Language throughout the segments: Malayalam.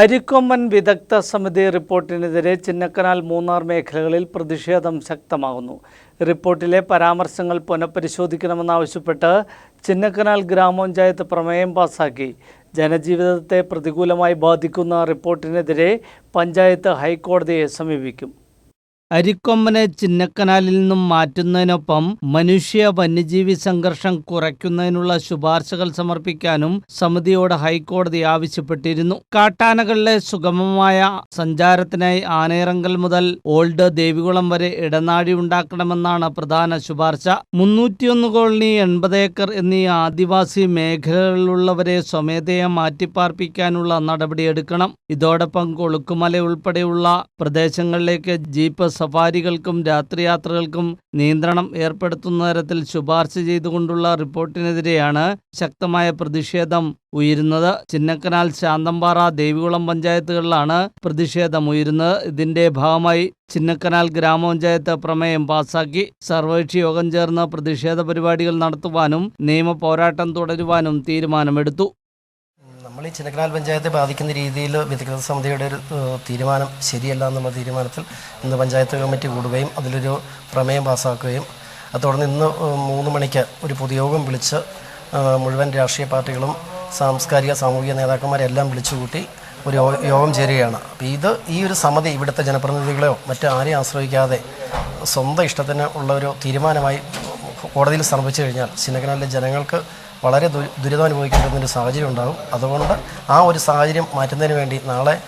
അരിക്കൊമ്പൻ വിദഗ്ധ സമിതി റിപ്പോർട്ടിനെതിരെ ചിന്നക്കനാൽ മൂന്നാർ മേഖലകളിൽ പ്രതിഷേധം ശക്തമാകുന്നു. റിപ്പോർട്ടിലെ പരാമർശങ്ങൾ പുനഃപരിശോധിക്കണമെന്നാവശ്യപ്പെട്ട് ചിന്നക്കനാൽ ഗ്രാമപഞ്ചായത്ത് പ്രമേയം പാസാക്കി. ജനജീവിതത്തെ പ്രതികൂലമായി ബാധിക്കുന്ന റിപ്പോർട്ടിനെതിരെ പഞ്ചായത്ത് ഹൈക്കോടതിയെ സമീപിക്കും. അരിക്കൊമ്പനെ ചിന്നക്കനാലിൽ നിന്നും മാറ്റുന്നതിനൊപ്പം മനുഷ്യ വന്യജീവി സംഘർഷം കുറയ്ക്കുന്നതിനുള്ള ശുപാർശകൾ സമർപ്പിക്കാനും സമിതിയോട് ഹൈക്കോടതി ആവശ്യപ്പെട്ടിരുന്നു. കാട്ടാനകളിലെ സുഗമമായ സഞ്ചാരത്തിനായി ആനയിറങ്കൽ മുതൽ ഓൾഡ് ദേവികുളം വരെ ഇടനാഴി ഉണ്ടാക്കണമെന്നാണ് പ്രധാന ശുപാർശ. മുന്നൂറ്റിയൊന്ന് കോളനി എൺപത് ഏക്കർ എന്നീ ആദിവാസി മേഖലകളിലുള്ളവരെ സ്വമേധയെ മാറ്റിപ്പാർപ്പിക്കാനുള്ള നടപടിയെടുക്കണം. ഇതോടൊപ്പം കൊളുക്കുമല ഉൾപ്പെടെയുള്ള പ്രദേശങ്ങളിലേക്ക് ജീപ്പ് സഫാരികൾക്കും രാത്രിയാത്രകൾക്കും നിയന്ത്രണം ഏർപ്പെടുത്തുന്ന തരത്തിൽ ശുപാർശ ചെയ്തുകൊണ്ടുള്ള റിപ്പോർട്ടിനെതിരെയാണ് ശക്തമായ പ്രതിഷേധം ഉയരുന്നത്. ചിന്നക്കനാൽ ശാന്തമ്പാറ ദേവികുളം പഞ്ചായത്തുകളിലാണ് പ്രതിഷേധം ഉയരുന്നത്. ഇതിന്റെ ഭാഗമായി ചിന്നക്കനാൽ ഗ്രാമപഞ്ചായത്ത് പ്രമേയം പാസാക്കി. സർവകക്ഷി യോഗം ചേർന്ന് പ്രതിഷേധ പരിപാടികൾ നടത്തുവാനും നിയമ പോരാട്ടം തുടരുവാനും തീരുമാനമെടുത്തു. നമ്മൾ ഈ ചിന്നക്കനാൽ പഞ്ചായത്തെ ബാധിക്കുന്ന രീതിയിൽ വിദഗ്ധ സമിതിയുടെ ഒരു തീരുമാനം ശരിയല്ല എന്നുള്ള തീരുമാനത്തിൽ ഇന്ന് പഞ്ചായത്ത് കമ്മിറ്റി കൂടുകയും അതിലൊരു പ്രമേയം പാസ്സാക്കുകയും അത് തുടർന്ന് ഇന്ന് മൂന്ന് മണിക്ക് ഒരു പൊതുയോഗം വിളിച്ച് മുഴുവൻ രാഷ്ട്രീയ പാർട്ടികളും സാംസ്കാരിക സാമൂഹിക നേതാക്കന്മാരെല്ലാം വിളിച്ചുകൂട്ടി ഒരു യോഗം ചേരുകയാണ്. അപ്പോൾ ഇത് ഈ ഒരു സമിതി ഇവിടുത്തെ ജനപ്രതിനിധികളെയോ മറ്റു ആരെയും ആശ്രയിക്കാതെ സ്വന്തം ഇഷ്ടത്തിന് ഉള്ള ഒരു തീരുമാനമായി കോടതിയിൽ സമർപ്പിച്ചു കഴിഞ്ഞാൽ ചിന്നക്കനാലിലെ ജനങ്ങൾക്ക് വളരെ ദു ദുരിതം അനുഭവിക്കേണ്ടുന്ന ഒരു സാഹചര്യം ഉണ്ടാകും. അതുകൊണ്ട് ആ ഒരു സാഹചര്യം മാറ്റുന്നതിന് വേണ്ടി നാളെ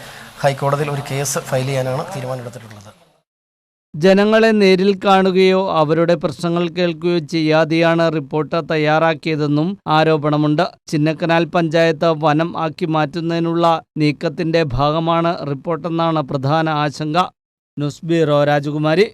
ഹൈക്കോടതിയിൽ ഒരു കേസ് ഫയൽ ചെയ്യാനാണ് തീരുമാനമെടുത്തിട്ടുള്ളത്. ജനങ്ങളെ നേരിൽ കാണുകയോ അവരുടെ പ്രശ്നങ്ങൾ കേൾക്കുകയോ ചെയ്യാതെയാണ് റിപ്പോർട്ട് തയ്യാറാക്കിയതെന്നും ആരോപണമുണ്ട്. ചിന്നക്കനാൽ പഞ്ചായത്ത് വനം ആക്കി മാറ്റുന്നതിനുള്ള നീക്കത്തിന്റെ ഭാഗമാണ് റിപ്പോർട്ടെന്നാണ് പ്രധാന ആശങ്ക. ന്യൂസ് ബ്യൂറോ രാജകുമാരി.